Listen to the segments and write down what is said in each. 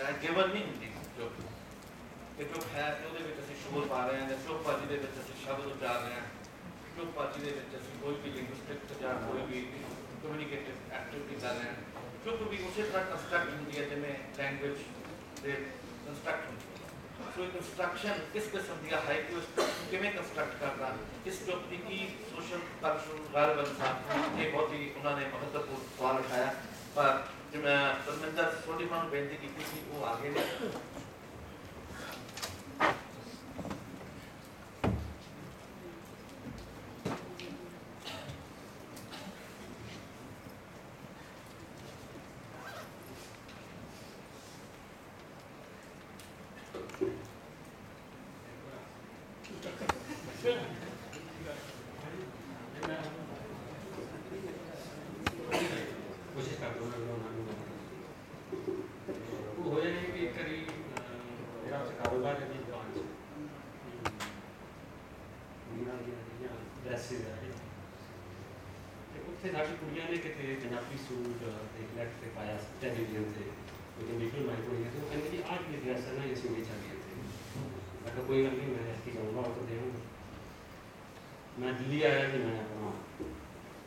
Given ਨਹੀਂ ਹੁੰਦੀ ਚੁੱਪ ਕਿ ਚੁੱਪ ਹੈ ਤੇ ਉਹਦੇ ਵਿੱਚ ਅਸੀਂ ਸ਼ੋਰ ਪਾ ਰਹੇ ਹਾਂ ਜਾਂ ਚੁੱਪ ਪਾਜੀ ਦੇ ਵਿੱਚ ਅਸੀਂ ਸ਼ਬਦ ਉਚਾਰ ਰਹੇ ਹਾਂ ਚੁੱਪ ਪਾਜੀ ਦੇ ਵਿੱਚ ਅਸੀਂ ਕੋਈ ਵੀ ਲਿੰਗੁਇਸਟਿਕ ਜਾਂ ਕੋਈ ਵੀ ਕਮਿਊਨੀਕੇਟਿਵ ਐਕਟੀਵਿਟੀ ਕਰ ਰਹੇ ਹਾਂ ਚੁੱਪ ਵੀ ਉਸੇ ਤਰ੍ਹਾਂ ਕੰਸਟਰਕਟ ਹੁੰਦੀ ਹੈ ਜਿਵੇਂ ਲੈਂਗੁਏਜ ਦੇ ਕੰਸਟਰਕਟ ਹੁੰਦੀ ਹੈ ਸੋ ਇਹ ਕੰਸਟਰਕਸ਼ਨ ਕਿਸ ਕਿਸਮ ਦੀ ਹਾਈਕੂ ਕਿਵੇਂ ਕੰਸਟਰਕਟ ਕਰਨਾ ਇਸ ਚੁੱਪ ਦੀ ਕੀ ਸੋਸ਼ਲ ਕਲਚਰਲ ਰੈਲੇਵੈਂਸ ਆ ਇਹ ਬਹੁਤ ਹੀ ਉਹਨਾਂ ਨੇ ਮਹੱਤਵਪੂਰਨ ਸਵਾਲ ਉਠਾਇਆ ਪਰ ਜਿਵੇਂ ਪਰਮਿੰਦਰ ਸੋਢੀ ਨੂੰ ਬੇਨਤੀ ਕੀਤੀ ਸੀ ਉਹ ਆਗੇ ਨੇ ਕੋਸ਼ਿਸ਼ ਕਰਦਾ ਹਾਂ ਕਿ ਉਹਨਾਂ ਨੂੰ ਉਹ ਹੋਇਆ ਨਹੀਂ ਕਿ ਇੱਕ ਵਾਰੀ ਅਹ, ਮੇਰਾ ਉਸ ਕਾਰੋਬਾਰ ਹੈ ਦੀ ਦੁਕਾਨ 'ਚ ਮੀਨਾ ਦੀਆਂ ਡਰੈਸਿਸ ਹੈ ਤੇ ਉੱਥੇ ਸਾਡੀ ਕੁੜੀਆਂ ਨੇ ਕਿਤੇ ਪੰਜਾਬੀ ਸੂਟ ਤੇ ਲੈਟ ਤੇ ਪਾਇਆ ਟੈਲੀਵਿਜ਼ਨ ਤੇ। ਉਹਦੇ ਨਿਕਲ ਮਾਈ ਕੋਈ ਤੇ ਕਹਿੰਦੇ ਕਿ ਆਹ ਕੀ ਡਰੈਸ ਹੈ ਨਾ ਅਸੀਂ ਵੇਚ ਆਗੇ ਇੱਥੇ। ਮੈਂ ਕਿਹਾ ਕੋਈ ਗੱਲ ਨਹੀਂ ਮੈਂ ਇੱਥੇ ਜਾਊਂਗਾ ਉਹ ਤੋਂ ਮੈਂ ਦਿੱਲੀ ਆਇਆ ਤੇ ਮੈਂ ਆਪਣਾ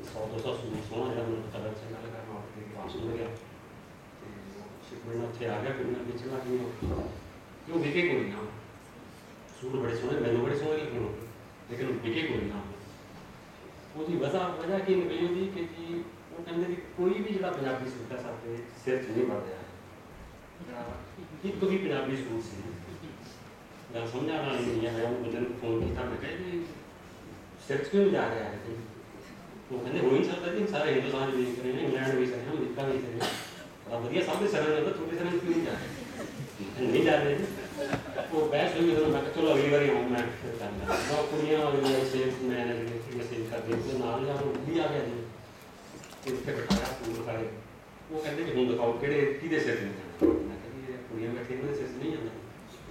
ਸੌ ਦੋ ਸੌ ਸੂਟ ਸੋਹਣਾ ਜਿਹੜਾ ਮੈਨੂੰ ਚੰਗਾ ਲੱਗਾ ਮੈਂ ਆਰਡਰ ਦੇ ਕੇ ਵਾਪਸ ਮੁੜ ਗਿਆ ਤੇ ਸ਼ਿਪਮੈਂਟ ਉੱਥੇ ਆ ਗਿਆ ਫਿਰ ਮੈਂ ਵੇਚਣਾ ਕਿ ਉਹ ਕਿਉਂ ਵਿਕੇ ਕੋਈ ਨਾ ਸੂਟ ਬੜੇ ਸੋਹਣੇ ਮੈਨੂੰ ਬੜੇ ਸੋਹਣੇ ਲੱਗੇ ਲੇਕਿਨ ਵਿਕੇ ਕੋਈ ਨਾ ਉਹਦੀ ਵਜ੍ਹਾ ਵਜ੍ਹਾ ਕੀ ਨਿਕਲੀ ਉਹਦੀ ਕਿ ਜੀ ਉਹ ਕਹਿੰਦੇ ਕਿ ਕੋਈ ਵੀ ਜਿਹੜਾ ਪੰਜਾਬੀ ਸੂਟ ਹੈ ਸਾਡੇ ਸਿਰ 'ਚ ਨਹੀਂ ਵੜਦਾ ਹੈ ਇੱਕ ਵੀ ਪੰਜਾਬੀ ਸੂਟ ਸੀ ਗੱਲ ਸਮਝਾ ਨਾਲ ਨਹੀਂ ਆਇਆ ਉਹ ਬੰਦੇ ਨੂੰ ਫੋਨ ਕੀਤਾ ਮੈਂ ਕਿਹਾ ਜੀ ਸਿਰ 'ਚ ਕਿਉਂ ਜਾ ਰਿਹਾ ਹੈ ਉਹ ਕਹਿੰਦੇ ਹੋ ਨਹੀਂ ਸਕਦਾ ਜੀ ਸਾਰੇ ਹਿੰਦੁਸਤਾਨ ਚ ਵੇਖ ਰਹੇ ਨੇ ਇੰਗਲੈਂਡ ਵੀ ਸਾਰੇ ਅਮਰੀਕਾ ਵੀ ਸਾਰੇ ਬੜਾ ਵਧੀਆ ਸਭ ਦੇ ਸਰਨ ਤੁਹਾਡੇ ਸਰਨ ਕਿਉਂ ਨਹੀਂ ਜਾ ਰਹੇ ਨਹੀਂ ਜਾ। ਰਹੇ ਉਹ ਬੈਸ ਹੋਈ ਜਦੋਂ ਮੈਂ ਚਲੋ ਅਗਲੀ ਵਾਰੀ ਆਉਂ ਮੈਂ ਕਰਨਾ ਉਹ ਕੁੜੀਆਂ ਵਾਲੀਆਂ ਸੇਲ ਮੈਂ ਨੇ ਜਿਹੜੀ ਸੇਲ ਕਰਦੇ ਤੇ ਨਾਲ ਜਾਂ ਉਹ ਵੀ ਆ ਗਿਆ ਜੀ। ਤੇ ਬਿਠਾਇਆ ਪੂਰ ਖਾਏ ਉਹ ਕਹਿੰਦੇ ਕਿ ਹੁਣ ਦਿਖਾਓ ਕਿਹੜੇ, ਕਿਹਦੇ ਸਿਰ ਤੇ ਜਾਣਾ। ਮੈਂ ਕਿਹਾ ਕੁੜੀਆਂ ਬੈਠੇ ਉਹਦੇ ਸਿਰ ਨਹੀਂ ਜਾਂਦਾ।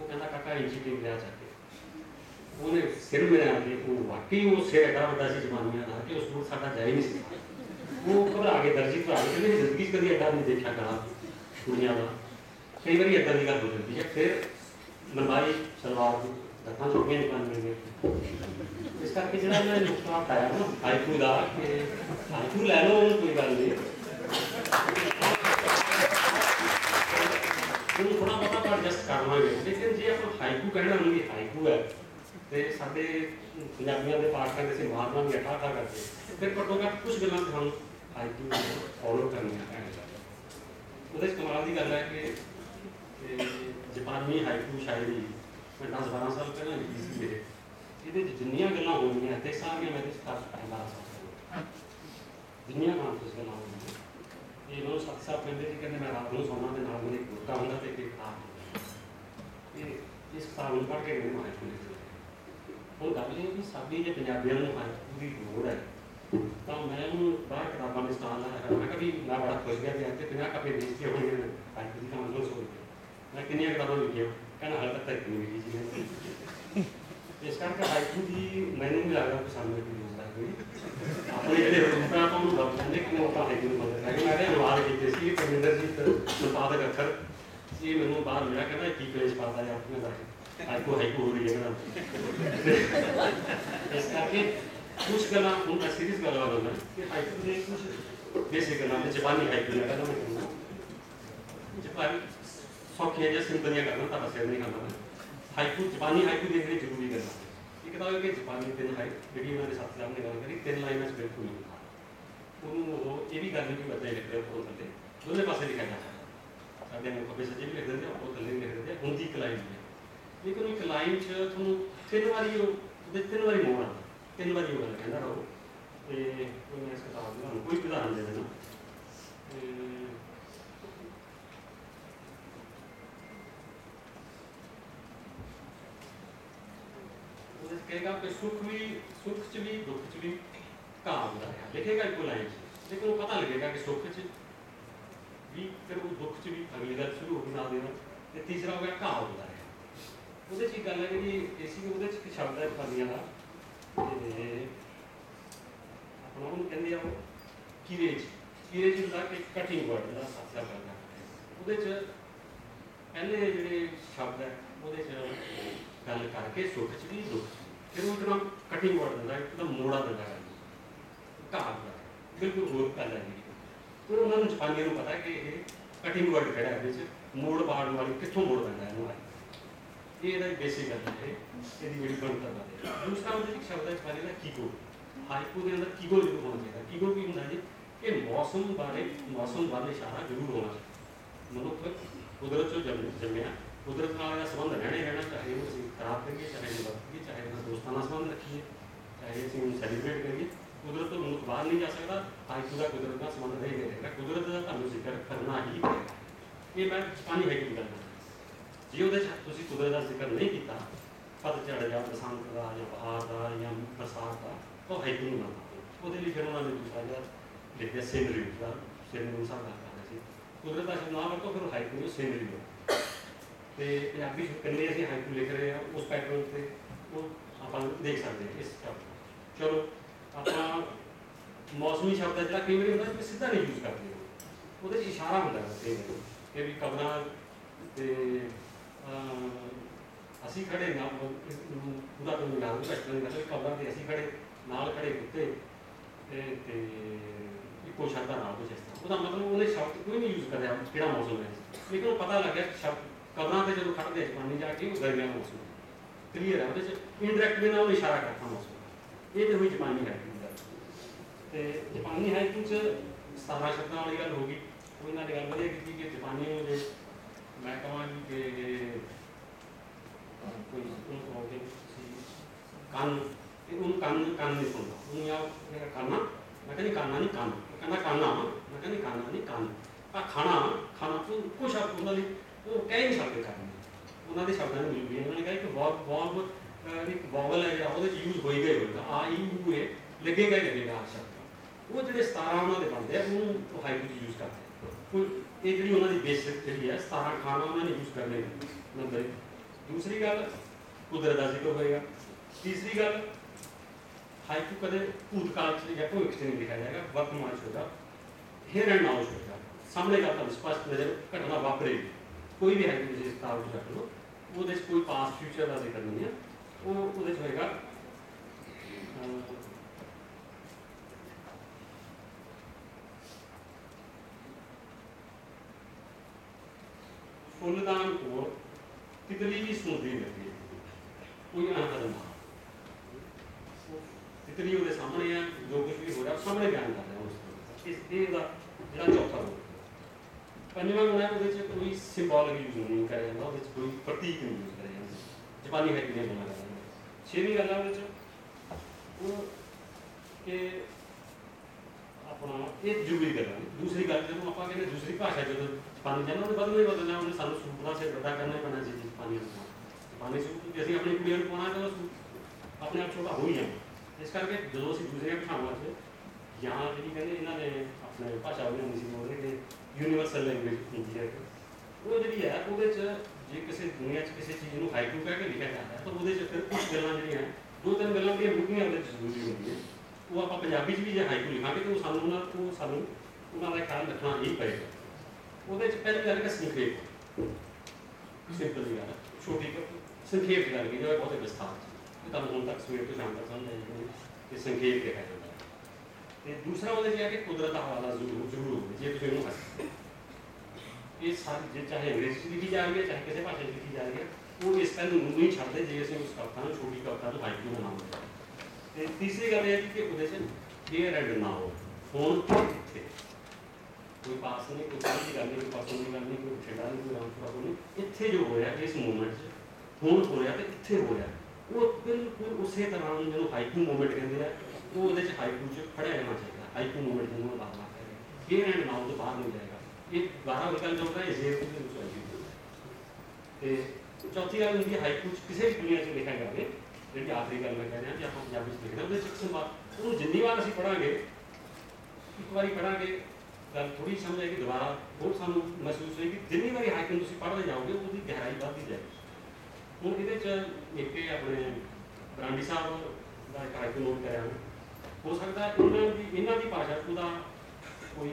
ਉਹ ਕਹਿੰਦਾ, ਕਾਕਾ, ਇੰਚੀ ਲਿਆ ਜਾ ਉਹਨੇ ਸਿਰ ਮੇਰੇ ਆ ਕੇ ਉਹ ਵਾਕਈ ਉਹ ਸਿਰ ਐਡਾ ਵੱਡਾ ਸੀ ਜਮਾਨੀਆਂ ਦਾ, ਕਿ ਉਸ ਨੂੰ ਸਾਡਾ ਜਾਇ ਨਹੀਂ ਸੀ। ਕੇ ਦਰਜੀ ਭਰਾ ਕੇ ਮੇਰੀ ਜ਼ਿੰਦਗੀ 'ਚ ਕਦੀ ਐਡਾ ਨਹੀਂ ਦੇਖਿਆ ਗਲਾ ਕੁੜੀਆਂ ਦਾ। ਕਈ ਵਾਰੀ ਏਦਾਂ ਦੀ ਗੱਲ ਹੋ ਜਾਂਦੀ ਹੈ। ਫਿਰ ਲੰਬਾਈ ਸਲਵਾਰ ਦੀ ਲੱਤਾਂ ਛੋਟੀਆਂ ਨਹੀਂ ਪਾਉਣੀਆਂ ਇਸ ਕਰਕੇ ਜਿਹੜਾ ਮੈਂ ਨੁਕਤਾ ਪਾਇਆ ਨਾ ਹਾਈਕੂ ਦਾ, ਕਿ ਹਾਈਕੂ ਲੈ ਲਓ ਕੋਈ ਗੱਲ ਨਹੀਂ। ਉਹਨੂੰ ਥੋੜਾ ਬਹੁਤਾ ਤਾਂ ਐਡਜਸਟ ਕਰ ਲਾਂਗੇ। ਲੇਕਿਨ ਜੇ ਆਪਾਂ ਹਾਈਕੂ ਕਹਿਣਾ ਨਹੀਂ ਕਿ ਹਾਈਕੂ ਹੈ। ਤੇ ਸਾਡੇ ਪੰਜਾਬੀਆਂ ਦੇ ਪਾਠਕਾਂ ਦੇ ਮਾਰਨਾ ਵੀ ਅਟਾ ਕਰਦੇ। ਫਿਰ ਘੱਟੋ ਘੱਟ ਕੁਝ ਗੱਲਾਂ ਤੁਹਾਨੂੰ ਹਾਈਕੂ ਫੋਲੋ ਕਰਨੀਆਂ ਪੈਣਗੀਆਂ ਉਹਦੇ ਕਮਾਲ ਦੀ ਗੱਲ ਹੈ ਕਿ ਕਿ ਜਾਪਾਨੀ ਹਾਈਕੂ ਸ਼ਾਇਰੀ, ਮੈਂ 10 12 ਸਾਲ ਪਹਿਲਾਂ ਲਿਖੀ ਸੀ ਮੇਰੇ ਇਹਦੇ ਚ ਜਿੰਨੀਆਂ ਗੱਲਾਂ ਹੋਣਗੀਆਂ ਤੇ ਸਾਰੀਆਂ ਮੈਂ ਇਹਦੇ ਚ ਕਰ ਪਾਉਂਦਾ ਜਿੰਨੀਆਂ ਗਾਂ ਕੁਝ ਗੱਲਾਂ ਹੋਣਗੀਆਂ। ਇਹ ਮੈਨੂੰ ਸੱਤ ਸਾਲ ਕਹਿੰਦੇ ਸੀ, ਕਹਿੰਦੇ ਮੈਂ ਰਾਤ ਨੂੰ ਸੌਣਾ ਤੇ ਨਾਲ ਮੇਰੇ ਗੁਰਕਾ ਹੁੰਦਾ ਤੇ ਇੱਕ ਖਾਬ ਇਹ ਇਸ ਕਿਤਾਬ ਨੂੰ ਕੇ ਮੈਨੂੰ ਹਾਈਕੂ ਲਿਖਦੇ ਹੁਣ ਗੱਲ ਇਹ ਹੈ ਸਾਡੀ ਜੇ ਪੰਜਾਬੀਆਂ ਨੂੰ ਹਾਈਕੂ ਦੀ ਲੋੜ ਹੈ ਤਾਂ ਮੈਂ ਉਹਨੂੰ ਬਾਹਰ ਕਿਤਾਬਾਂ ਦੇ ਸਥਾਨ ਲਾਇਆ ਮੈਂ ਕਦੀ ਮੈਂ ਬੜਾ ਖੁਸ਼ ਗਿਆ ਕਿ ਇੱਥੇ 50 ਕਾਪੀ ਬੇਇੱਜ਼ਤੀ ਹੋ ਗਈ ਹਾਈਕੂ ਦੀ ਕੰਮ ਨੂੰ ਸੋਚ ਮੈਂ ਕਿੰਨੀਆਂ ਕਿਤਾਬਾਂ ਲਿਖੀਆਂ ਕਹਿੰਦਾ ਹਾਲੇ ਤੱਕ ਤੱਕ ਨਹੀਂ ਲਿਖੀ ਜੀ ਇਸ ਕਰਕੇ ਹਾਈਕੂ ਦੀ ਮੈਨੂੰ ਵੀ ਲੱਗਦਾ ਕਿ ਸਾਨੂੰ ਇੱਕ ਯੂਜ਼ ਹੈ ਕੋਈ ਆਪਣੇ ਜਿਹੜੇ ਰੂਪਾ ਆਪਾਂ ਨੂੰ ਦੱਸ ਦਿੰਦੇ ਕਿ ਉਹ ਤਾਂ ਹਾਈਕੂ ਨੂੰ ਬਦਲ ਰਿਹਾ ਮੈਂ ਇਹਦੇ ਅਨੁਵਾਦ ਕੀਤੇ ਸੀ ਪਰਮਿੰਦਰ ਜੀ ਸੰਪਾਦਕ ਅੱਖਰ ਇਹ ਮੈਨੂੰ ਬਾਹਰ ਮਿਲਿਆ, ਕਹਿੰਦਾ ਕੀ ਪੇਜ ਪਾਉਂਦਾ ਜਾਂ ਆਪਣੇ ਦਾ? ਹਾਈਕੂ ਹਾਈਕੂ ਹੋ ਰਹੀ ਹੈ, ਕਹਿੰਦਾ। ਇਸ ਕਰਕੇ ਕੁਝ ਗੱਲਾਂ, ਹੁਣ ਮੈਂ ਸੀਰੀਅਸ ਗੱਲ ਕਰ ਕਿ ਹਾਈਕੂ ਦੇ ਕੁਝ ਬੇਸਿਕ ਗੱਲਾਂ ਨੇ, ਜ਼ਬਾਨੀ ਹਾਈਕੂ ਨੇ ਕਹਿੰਦਾ ਮੈਂ ਕਹਿੰਦਾ ਜ਼ਬਾਨੀ ਸੌਖੀਆਂ ਜਿਹਾ ਸਿੰਪਲੀਆਂ ਕਰਨਾ ਤਾਂ ਸਿਰ ਨਹੀਂ ਖਾਂਦਾ ਹਾਈਕੂ ਜ਼ਬਾਨੀ ਹਾਈਕੂ ਦੇਖਣੀ ਜ਼ਰੂਰੀ ਕਰਨਾ ਇੱਕ ਤਾਂ ਕਿ ਜ਼ਬਾਨੀ ਤਿੰਨ ਹਾਈ ਜਿਹੜੀ ਉਹਨਾਂ ਦੇ ਸਾਥੀ ਨੇ ਗੱਲ ਕਰੀ, ਤਿੰਨ ਲਾਈਨਾਂ 'ਚ ਬਿਲਕੁਲ ਉਹਨੂੰ ਉਹ, ਇਹ ਵੀ ਗੱਲ ਨਹੀਂ ਕਿ ਬੱਚੇ ਲਿਖ ਉਹ ਥੱਲੇ। ਦੋਨੇ ਪਾਸੇ ਲਿਖਿਆ ਜਾਂਦਾ ਸਾਡੇ ਨੂੰ ਖੱਬੇ ਸੱਜੇ ਵੀ ਲਿਖ ਦਿੰਦੇ ਉਹ ਥੱਲੇ ਲਿਖ ਦਿੰਦੇ ਹੁੰਦੀ ਇੱਕ ਲੇਕਿਨ ਉਹ ਇੱਕ 'ਚ ਤੁਹਾਨੂੰ ਤਿੰਨ ਵਾਰੀ ਉਹ ਤਿੰਨ ਵਾਰੀ ਮੋੜ ਆਉਂਦਾ। ਤਿੰਨ ਵਾਰੀ ਉਹ ਗੱਲ ਕਹਿੰਦਾ ਰਹੋ ਤੇ ਕੋਈ ਮੈਂ ਇਸ ਕਿਤਾਬ ਦਾ ਕੋਈ ਉਦਾਹਰਨ ਦੇ ਦੇਣਾ ਤੇ ਉਹਦੇ 'ਚ ਕਹੇਗਾ ਕਿ ਸੁੱਖ ਵੀ ਸੁੱਖ 'ਚ ਵੀ ਦੁੱਖ 'ਚ ਵੀ ਘਾਹ ਹੁੰਦਾ ਹੈ ਲਿਖੇਗਾ ਇੱਕੋ ਲਾਈਨ 'ਚ ਲੇਕਿਨ ਉਹ ਪਤਾ ਲੱਗੇਗਾ ਕਿ ਸੁੱਖ 'ਚ ਵੀ ਫਿਰ ਉਹ ਦੁੱਖ 'ਚ ਵੀ ਅਗਲੀ ਗੱਲ ਸ਼ੁਰੂ ਹੋ ਗਈ ਨਾਲ ਦੇ ਨਾਲ ਤੇ ਤੀਸਰਾ ਹੋ ਗਿਆ ਘਾਹ ਹੁੰਦਾ ਹੈ ਉਹਦੇ 'ਚ ਇੱਕ ਗੱਲ ਹੈ ਕਿ ਏਸੀ ਉਹਦੇ 'ਚ ਇੱਕ ਸ਼ਬਦ ਹੈ ਫਲੀਆਂ ਦਾ ਤੇ ਉਹਨੂੰ ਕਹਿੰਦੇ ਆ ਉਹ ਕੀਰੇਜ। ਕੀਰੇਜ ਹੁੰਦਾ ਕਿ ਕਟਿੰਗ ਵਰਡ ਦਾ ਸਾਥਾ ਕਰਦਾ ਉਹਦੇ 'ਚ ਪਹਿਲੇ ਜਿਹੜੇ ਸ਼ਬਦ ਹੈ, ਉਹਦੇ ਚ ਗੱਲ ਕਰਕੇ ਸੁੱਖ ਚ ਵੀ ਦੁੱਖ ਫਿਰ ਉਹ ਇੱਕਦਮ ਕਟਿੰਗ ਵਰਡ ਦਿੰਦਾ ਇੱਕਦਮ ਮੋੜਾ ਦਿੰਦਾ ਗੱਲ ਬਿਲਕੁਲ ਹੋਰ ਗੱਲ ਹੈ ਜੀ ਫਿਰ ਉਹਨਾਂ ਨੂੰ ਜਾਪਾਨੀਆਂ ਨੂੰ ਪਤਾ ਕਿ ਇਹ ਕਟਿੰਗ ਵਰਡ ਕਿਹੜਾ ਹੈ, ਇਹਦੇ ਚ ਮੋੜ ਪਾੜ ਵਾਲੀ ਕਿੱਥੋਂ ਮੋੜ ਪੈਂਦਾ ਇਹਨੂੰ ਇਹ ਇਹਦਾ ਬੇਸਿਕ ਗੱਲ ਹੈ ਇਹ। ਇਹਦੀ ਜਿਹੜੀ ਬਣਤਰ ਹੈ ਦੂਸਰਾ ਉਹਦੇ ਵਿੱਚ ਸ਼ਬਦ ਹੈ ਜਾਪਾਨੀ ਦਾ ਕੀਗੋ ਹਾਈਕੂ ਦੇ ਅੰਦਰ ਕੀਗੋ ਜ਼ਰੂਰ ਹੋਣਾ ਚਾਹੀਦਾ। ਕੀਗੋ ਕੀ ਹੁੰਦਾ ਜੀ? ਕਿ ਮੌਸਮ ਬਾਰੇ, ਮੌਸਮ ਵੱਲ ਇਸ਼ਾਰਾ ਜ਼ਰੂਰ ਹੋਣਾ ਚਾਹੀਦਾ। ਮਨੁੱਖ ਕੁਦਰਤ ਚੋਂ ਜੰਮਿਆ। ਕੁਦਰਤ ਨਾਲ ਦਾ ਸੰਬੰਧ ਰਹਿਣਾ ਹੀ ਰਹਿਣਾ, ਚਾਹੇ ਉਹ ਅਸੀਂ ਖਰਾਬ ਕਰੀਏ, ਚਾਹੇ ਉਹ ਵਰਤੀਏ ਚਾਹੇ ਉਹ ਦੋਸਤਾਂ ਨਾਲ ਸੰਬੰਧ ਰੱਖੀਏ, ਚਾਹੇ ਅਸੀਂ ਉਹਨੂੰ ਸੈਲੀਬ੍ਰੇਟ ਕਰੀਏ। ਕੁਦਰਤ ਤੋਂ ਮਨੁੱਖ ਬਾਹਰ ਨਹੀਂ ਜਾ ਸਕਦਾ। ਹਾਈਕੂ ਦਾ ਕੁਦਰਤ ਨਾਲ ਸੰਬੰਧ ਰਹੇਗਾ ਹੀ ਰਹੇਗਾ ਕੁਦਰਤ ਦਾ ਤੁਹਾਨੂੰ ਜ਼ਿਕਰ ਕਰਨਾ ਹੀ ਪਏਗਾ ਇਹ ਮੈਂ ਪਾਣੀ ਹੈ ਕਿ ਗੱਲ ਕਰਦਾ। ਜੇ ਉਹਦੇ 'ਚ ਤੁਸੀਂ ਕੁਦਰਤ ਦਾ ਜ਼ਿਕਰ ਨਹੀਂ ਕੀਤਾ ਪਤਝੜ ਜਾਂ ਬਸੰਤ ਦਾ ਜਾਂ ਬਹਾਰ ਦਾ ਜਾਂ ਬਰਸਾਤ ਦਾ, ਉਹ ਹਾਈਕੂ ਨਹੀਂ ਬਣਦਾ ਉਹਦੇ ਲਈ ਫਿਰ ਉਹਨਾਂ ਨੇ ਦੂਸਰਾ ਜਿਹਾ ਲਿਖਿਆ ਸੀਨਰੀ ਦਾ ਸੀਨਰੀ ਸਾਹਿਬ ਦਾ ਕਰਦਾ ਸੀ। ਕੁਦਰਤ ਦਾ ਸ਼ਬਦ ਨਾ ਵਰਤੋ, ਫਿਰ ਹਾਈਕੂ ਨੂੰ ਸੀਨਰੀ ਹੋ ਤੇ ਪੰਜਾਬੀ ਚ ਕਿੰਨੇ ਅਸੀਂ ਹਾਈਕੂ ਲਿਖ ਰਹੇ ਆ ਉਸ ਪੈਟਰਨ ਤੇ ਉਹ ਆਪਾਂ ਦੇਖ ਸਕਦੇ ਹਾਂ ਇਸ ਸ਼ਬਦ ਨੂੰ। ਚਲੋ, ਆਪਾਂ ਮੌਸਮੀ ਸ਼ਬਦ ਹੈ ਜਿਹੜਾ ਕਈ ਵਾਰੀ ਹੁੰਦਾ ਕਿ ਸਿੱਧਾ ਨਹੀਂ ਯੂਜ਼ ਕਰਦੇ। ਉਹਦੇ 'ਚ ਇਸ਼ਾਰਾ ਹੁੰਦਾ ਹੈ ਕਈ ਕਿ ਵੀ ਕਬਰਾਂ ਤੇ ਅਸੀਂ ਖੜੇ ਨਾ ਪੂਰਾ ਤੋਂ ਮਿਲਾ ਦੂੰ ਕਸ਼ਟਨ ਕਬਰਾਂ ਤੇ ਅਸੀਂ ਖੜੇ, ਨਾਲ ਖੜੇ ਕੁੱਤੇ ਤੇ ਤੇ ਇੱਕੋ ਸ਼ਬਦ ਦਾ ਨਾਲ ਕੁਛ ਇਸ ਤਰ੍ਹਾਂ। ਉਹਦਾ ਮਤਲਬ ਉਹਨੇ ਸ਼ਬਦ ਕੋਈ ਨਹੀਂ ਯੂਜ਼ ਕਰਿਆ ਕਿਹੜਾ ਮੌਸਮ ਹੈ। ਲੇਕਿਨ ਉਹ ਪਤਾ ਲੱਗਿਆ ਸ਼ਬਦ, ਕਬਰਾਂ ਤੇ ਜਦੋਂ ਖੜਦੇ ਪਾਣੀ ਜਾ ਕੇ, ਉਹ ਗਰਮੀਆਂ ਮੌਸਮ ਕਲੀਅਰ ਹੈ, ਉਹਦੇ ਚ ਇਨਡਾਇਰੈਕਟ ਵੀ ਨਾਲ ਇਸ਼ਾਰਾ ਕਰਦਾ ਮੌਸਮ ਇਹ ਤੇ ਹੋਈ ਜਪਾਨੀ ਹੈ। ਤੇ ਜਾਪਾਨੀ ਹੈ ਕਿ ਚ 17 ਸ਼ਬਦਾਂ ਵਾਲੀ ਗੱਲ ਹੋ ਗਈ। ਉਹ ਇਹਨਾਂ ਨੇ ਗੱਲ ਵਧੀਆ ਕੀਤੀ ਕਿ ਜਾਪਾਨੀ ਨੂੰ ਜੇ ਮੈਂ ਕਹਾਂ ਕਿ ਅਹ, ਕੋਈ ਉਹਨੂੰ ਕਹੋਗੇ ਤੁਸੀਂ ਕੰਨ ਤੇ ਉਹਨੂੰ ਕੰਨ ਕੰਨ ਨਹੀਂ ਸੁਣਦਾ ਇਹ ਜਿਹੜੀ ਉਹਨਾਂ ਦੀ ਬੇਸਿਕ ਜਿਹੜੀ ਹੈ 17 ਖਾਣਾ ਉਹਨਾਂ ਨੇ ਯੂਜ਼ ਕਰਨੇ ਨੰਬਰ ਦੂਸਰੀ ਗੱਲ, ਕੁਦਰਤ ਦਾ ਜ਼ਿਕਰ ਹੋਏਗਾ। ਤੀਸਰੀ ਗੱਲ ਹਾਈਕੂ ਕਦੇ ਭੂਤਕਾਲ ਚ ਜਾਂ ਭਵਿੱਖ ਚ ਲਿਖਿਆ ਜਾਏਗਾ, ਵਰਤਮਾਨ ਚ ਹੋਏਗਾ ਹੇਰ ਐਂਡ ਨਾਉ ਚ ਸਾਹਮਣੇ ਦਾ ਤੁਹਾਨੂੰ ਸਪਸ਼ਟ ਨਜ਼ਰ ਘਟਨਾ ਵਾਪਰੇਗੀ। ਕੋਈ ਵੀ ਹਾਈਕੂ ਤੁਸੀਂ ਕਿਤਾਬ ਵਿੱਚ ਰੱਖ ਲਓ, ਉਹਦੇ ਚ ਕੋਈ ਪਾਸਟ ਫਿਊਚਰ ਦਾ ਜ਼ਿਕਰ ਨਹੀਂ ਹੈ। ਉਹ ਉਹਦੇ ਚ ਹੋਏਗਾ ਫੁੱਲਦਾਨ ਕੋਲ ਤਿਤਲੀ ਵੀ ਸਮੁੰਦਰੀ ਲੱਗੀ ਹੈ। ਕੋਈ ਅਨਹਦ ਨਾ ਉਹਦੇ ਸਾਹਮਣੇ ਆ, ਜੋ ਕੁਝ ਵੀ ਹੋ ਰਿਹਾ, ਸਾਹਮਣੇ ਬਿਆਨ ਕਰ ਰਿਹਾ ਉਸ ਇਸ ਇਹ ਦਾ ਜਿਹੜਾ ਚੌਥਾ ਰੂਪ ਪੰਜਵਾਂ ਗੁਣਾ ਉਹਦੇ ਚ ਕੋਈ ਸਿੰਬੋਲਿਕ ਯੂਜ਼ ਨਹੀਂ ਕਰਿਆ ਜਾਂਦਾ, ਉਹਦੇ ਚ ਕੋਈ ਪ੍ਰਤੀਕ ਨਹੀਂ ਯੂਜ਼ ਕਰਿਆ ਜਾਂਦਾ। ਜਾਪਾਨੀ ਹੈ ਕਿ ਨਹੀਂ ਬਣਾ ਜਾਂਦਾ ਛੇਵੀਂ ਗੱਲ ਆ ਉਹਦੇ ਚ ਉਹ ਕਿ ਆਪਣਾ ਇਹ ਜ਼ਰੂਰੀ ਗੱਲ ਹੈ ਦੂਸਰੀ ਗੱਲ, ਜਦੋਂ ਆਪਾਂ ਕਹਿੰਦੇ ਦੂਸਰੀ ਭਾਸ਼ਾ, ਜਦੋਂ ਪਾਣੀ ਜਾਂਦਾ ਉਹਦੇ ਬਦਲਣਾ ਹੀ ਬਦਲਣਾ ਉਹਨੇ ਸਾਨੂੰ ਸੂਟ ਦਾ ਸਿਰ ਵੱਡਾ ਕਰਨਾ ਹੀ ਪੈਣਾ ਜੀ ਪਾਣੀ ਨੂੰ ਪਾਣੀ ਸੂਟ ਜੇ ਅਸੀਂ ਆਪਣੀ ਕੁੜੀਆਂ ਨੂੰ ਪਾਉਣਾ ਤਾਂ ਉਹ ਆਪਣੇ ਆਪ ਛੋਟਾ ਹੋ ਹੀ ਜਾਣਾ ਇਸ ਕਰਕੇ ਜਦੋਂ ਅਸੀਂ ਦੂਸਰੀਆਂ ਭਾਸ਼ਾਵਾਂ 'ਚ ਜਾਂ ਜਿਹੜੀ ਕਹਿੰਦੇ ਇਹਨਾਂ ਨੇ ਆਪਣੇ ਭਾਸ਼ਾ ਵੀ ਹੁੰਦੀ ਸੀ ਬੋਲਦੇ ਕਿ ਯੂਨੀਵਰਸਲ ਲੈਂਗੁਏਜ ਹੁੰਦੀ ਹੈ, ਉਹ ਜਿਹੜੀ ਹੈ, ਉਹਦੇ 'ਚ ਜੇ ਕਿਸੇ ਦੁਨੀਆ 'ਚ ਕਿਸੇ ਚੀਜ਼ ਨੂੰ ਹਾਈਕੂ ਕਹਿ ਕੇ ਲਿਖਿਆ ਜਾਂਦਾ ਹੈ, ਤਾਂ ਉਹਦੇ 'ਚ ਫਿਰ ਕੁਝ ਗੱਲਾਂ ਜਿਹੜੀਆਂ, ਦੋ ਤਿੰਨ ਗੱਲਾਂ ਜਿਹੜੀਆਂ ਮੁੱਢੀਆਂ ਉਹਦੇ 'ਚ ਜ਼ਰੂਰੀ ਹੁੰਦੀਆਂ। ਉਹ ਆਪਾਂ ਪੰਜਾਬੀ 'ਚ ਵੀ ਜੇ ਹਾਈਕੂ ਲਿਖਾਂਗੇ ਤਾਂ ਉਹ ਸਾਨੂੰ ਉਹਨਾਂ ਉਹ ਸਾਨੂੰ ਉਹਨਾਂ ਦਾ ਖਿਆਲ ਰੱਖਣਾ ਹੀ ਪਏਗਾ। ਉਹਦੇ 'ਚ ਪਹਿਲੀ ਗੱਲ ਹੈ ਸੰਖੇਪ। ਸਿੰਪਲ ਜੀ ਗੱਲ ਛੋਟੀ ਸੰਖੇਪ ਗੱਲ ਕੀ ਜਿਹੜਾ ਬਹੁਤੇ ਵਿਸਥਾਰ ਚ। ਤੁਹਾਨੂੰ ਹੁਣ ਤੱਕ ਸਵੇਰ ਤੋਂ ਸ਼ਾਮ ਤੱਕ ਸਮਝ ਆਏਗੀ ਕਿ ਸੰਖੇਪ ਕਿਹਾ ਜਾਂਦਾ ਹੈ। ਤੇ ਦੂਸਰਾ ਉਹਦੇ 'ਚ ਹੈ ਕਿ ਕੁਦਰਤ ਦਾ ਹਵਾਲਾ ਜ਼ਰੂਰ ਜ਼ਰੂਰ ਹੋਵੇ, ਜੇ ਤੁਸੀਂ ਉਹਨੂੰ ਹੱਸ ਇਹ ਸਾਰੀ ਜੇ ਚਾਹੇ ਅੰਗਰੇਜ਼ੀ 'ਚ ਲਿਖੀ ਜਾ ਰਹੀ ਹੈ, ਚਾਹੇ ਕਿਸੇ ਭਾਸ਼ਾ 'ਚ ਲਿਖੀ ਜਾ ਰਹੀ ਹੈ, ਉਹ ਇਸ ਪਹਿਲੂ ਨੂੰ ਨਹੀਂ ਛੱਡਦੇ ਜੇ ਅਸੀਂ ਉਸ ਕਵਿਤਾ ਨੂੰ, ਛੋਟੀ ਕਵਿਤਾ ਨੂੰ ਹਾਈਕੂ ਬਣਾਉਂਦੇ ਹਾਂ। ਤੇ ਤੀਸਰੀ ਗੱਲ ਇਹ ਹੈ ਕਿ ਉਹਦੇ 'ਚ ਏਅਰ ਐਂਡ ਨਾ ਹੋ ਹੁਣ ਕਿੱਥੇ ਕੋਈ ਪਾਸ ਨਹੀਂ, ਕੋਈ ਪਾਸ ਦੀ ਗੱਲ ਨਹੀਂ, ਕੋਈ ਪਾਸ ਦੀ ਗੱਲ ਨਹੀਂ, ਕੋਈ ਛੇੜਾ ਨਹੀਂ ਕੋਈ ਰਾਮਪੁਰਾ ਨਹੀਂ, ਇੱਥੇ ਜੋ ਹੋਇਆ ਇਸ ਮੂਮੈਂਟ 'ਚ, ਹੁਣ ਹੋਇਆ ਤੇ ਇੱਥੇ ਹੋਇਆ, ਉਹ ਬਿਲਕੁਲ ਉਸੇ ਤਰ੍ਹਾਂ ਨੂੰ ਜਿਹਨੂੰ ਹਾਈਕੂ ਮੂਮੈਂਟ ਕਹਿੰਦੇ ਆ, ਉਹ ਉਹਦੇ 'ਚ ਹਾਈਕੂ 'ਚ ਖੜਿਆ ਰਹਿਣਾ ਚਾਹੀਦਾ। ਹਾਈਕੂ ਮੂਮੈਂਟ ਜਿਹਨੂੰ ਬਾਹਰ ਨਾ ਕਰੇ ਇਹ ਐਂਡ ਨਾਉ ਤੋਂ ਬਾਹਰ ਨਹੀਂ ਜਾਏਗਾ। ਇਹ ਬਾਹਰ ਨਿਕਲ ਜਾਂਦਾ ਹੈ ਜ਼ੇਰ ਦੇ ਵਿੱਚ ਆਏਗੀ ਤੇ ਚੌਥੀ ਗੱਲ ਹੁੰਦੀ ਹੈ ਹਾਈਕੂ 'ਚ ਕਿਸੇ ਵੀ ਦੁਨੀਆ 'ਚ ਲਿਖਿਆ ਜਾਵੇ ਜਿਹੜੀ ਆਖਰੀ ਗੱਲ ਮੈਂ ਕਹਿ ਰਿਹਾ ਕਿ ਆਪਾਂ ਪੰਜਾਬੀ 'ਚ ਲਿਖਦੇ ਉਹਦੇ 'ਚ ਸੰਵਾਦ, ਉਹਨੂੰ ਜਿੰਨੀ ਵਾਰ ਅਸੀਂ ਪੜਾਂਗੇ ਇੱਕ ਵਾਰੀ ਪੜਾਂਗੇ ਗੱਲ ਥੋੜੀ ਸਮਝ ਆਏਗੀ, ਦੁਬਾਰਾ ਹੋਰ ਸਾਨੂੰ ਮਹਿਸੂਸ ਹੋਏਗੀ, ਜਿੰਨੀ ਵਾਰੀ ਹਾਈਕਨ ਤੁਸੀਂ ਪੜ੍ਹਦੇ ਜਾਓਗੇ, ਉਹਦੀ ਗਹਿਰਾਈ ਵੱਧਦੀ ਜਾਏਗੀ। ਹੁਣ ਇਹਦੇ ਚ ਇੱਕ ਇਹ ਆਪਣੇ ਬਰਾਂਡੀ ਸਾਹਿਬ ਦਾ ਇੱਕ ਹਾਈਕਨ ਨੋਟ ਕਰਿਆ ਹੋ ਸਕਦਾ ਇਹਨਾਂ ਦੀ ਇਹਨਾਂ ਦੀ ਭਾਸ਼ਾ ਉਹਦਾ ਕੋਈ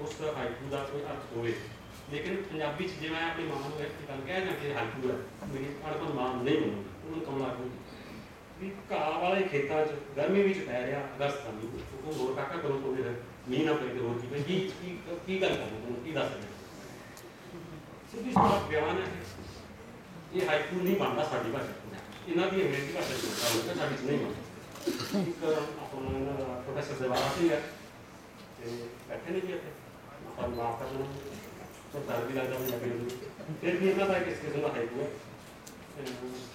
ਉਸ ਹਾਈਕੂ ਦਾ ਕੋਈ ਅਰਥ ਹੋਵੇ। ਲੇਕਿਨ ਪੰਜਾਬੀ ਚ ਜੇ ਮੈਂ ਆਪਣੀ ਮਾਂ ਨੂੰ ਇਹ ਗੱਲ ਕਹਿ ਜਾਂ ਕਿ ਹਾਈਕੂ ਹੈ, ਮੇਰੀ ਅੜਪਨ ਮਾਂ ਨਹੀਂ ਹੋਣੀ ਉਹਨੂੰ ਕਮਲਾ ਕਹੂਗੀ। ਵੀ ਘਾਹ ਵਾਲੇ ਖੇਤਾਂ 'ਚ, ਗਰਮੀ ਵਿੱਚ ਪੈ ਰਿਹਾ, ਅਗਸਤ ਦਾ ਉਹ ਹੋਰ ਕਾਕਾ ਕਰੋ ਕੋਈ ਫਿਰ ਮੀਂਹ ਨਾ ਪਏ ਤੇ ਹੋਰ ਕੀ ਕੀ ਕੀ ਕੀ ਗੱਲ ਕਰਨੀ ਤੁਹਾਨੂੰ ਕੀ ਦੱਸ ਰਿਹਾ? ਸਿੱਧੀ ਸਾਫ਼ ਬਿਆਨ ਹੈ ਇਹ ਹਾਈਕੂ ਨਹੀਂ ਬਣਦਾ ਸਾਡੀ ਭਾਸ਼ਾ ਇਹਨਾਂ ਦੀ ਅੰਗਰੇਜ਼ੀ ਭਾਸ਼ਾ ਚ ਹੁੰਦਾ ਸਾਡੀ ਚ ਨਹੀਂ ਬਣਦਾ। ਇੱਕ ਆਪਣਾ ਪ੍ਰੋਫੈਸਰ ਦੇਵਾਰਾ ਸਿੰਘ ਹੈ, ਤੇ ਬੈਠੇ ਨੇ ਜੀ ਇੱਥੇ। ਪਰ ਮਾਫ ਕਰਨਾ ਸੋ ਡਰ ਵੀ ਲੱਗਦਾ ਮੈਨੂੰ ਫਿਰ ਵੀ ਇਹਨਾਂ ਦਾ ਇੱਕ ਕਿਸਮ ਦਾ ਹਾਈਕੂ ਹੈ?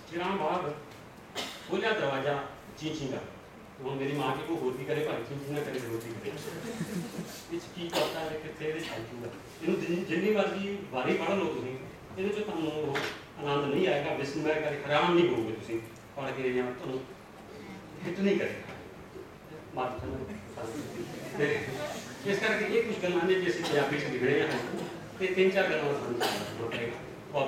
ਚਿਰਾਂ ਬਾਅਦ ਖੋਲਿਆ ਦਰਵਾਜ਼ਾ ਚੀਂ ਚੀਂ ਦਾ। ਹੁਣ ਮੇਰੀ ਮਾਂ ਕੀ ਕੋ ਹੋਰ ਕੀ ਕਰੇ ਭਾਈ? ਚੀਂ ਚੀਂ ਨਾ ਕਰੇ ਰੋਟੀ ਕਰੇ? ਇਸ ਕੀ ਕਰਤਾ ਹੈ ਇਹਨੂੰ ਜਿੰਨੀ- ਜਿੰਨੀ ਮਰਜ਼ੀ ਵਾਰੀ ਪੜ੍ਹ ਲਓ ਤੁਸੀਂ। ਇਹਦੇ ਚ ਤੁਹਾਨੂੰ ਆਨੰਦ ਨਹੀਂ ਆਏਗਾ। ਵਿਸਮੈ ਕਰ ਹੈਰਾਨ ਨਹੀਂ ਹੋਵੋਗੇ ਤੁਸੀਂ। ਪੜ੍ਹ ਕੇ ਜਾਂ ਤੁਹਾਨੂੰ ਹਿੱਟ ਨਹੀਂ ਕਰੇਗਾ ਮਾਤ ਤੇ ਇਸ ਕਰਕੇ ਇਹ ਕੁਝ ਗੱਲਾਂ ਨੇ ਜੇ ਪੰਜਾਬੀ ਚ ਲਿਖਣੇ ਹਨ ਤੇ ਤਿੰਨ ਚਾਰ ਗੱਲਾਂ ਦਾ ਸਾਨੂੰ ਬਹੁਤ ਪਏਗਾ ਬਹੁਤ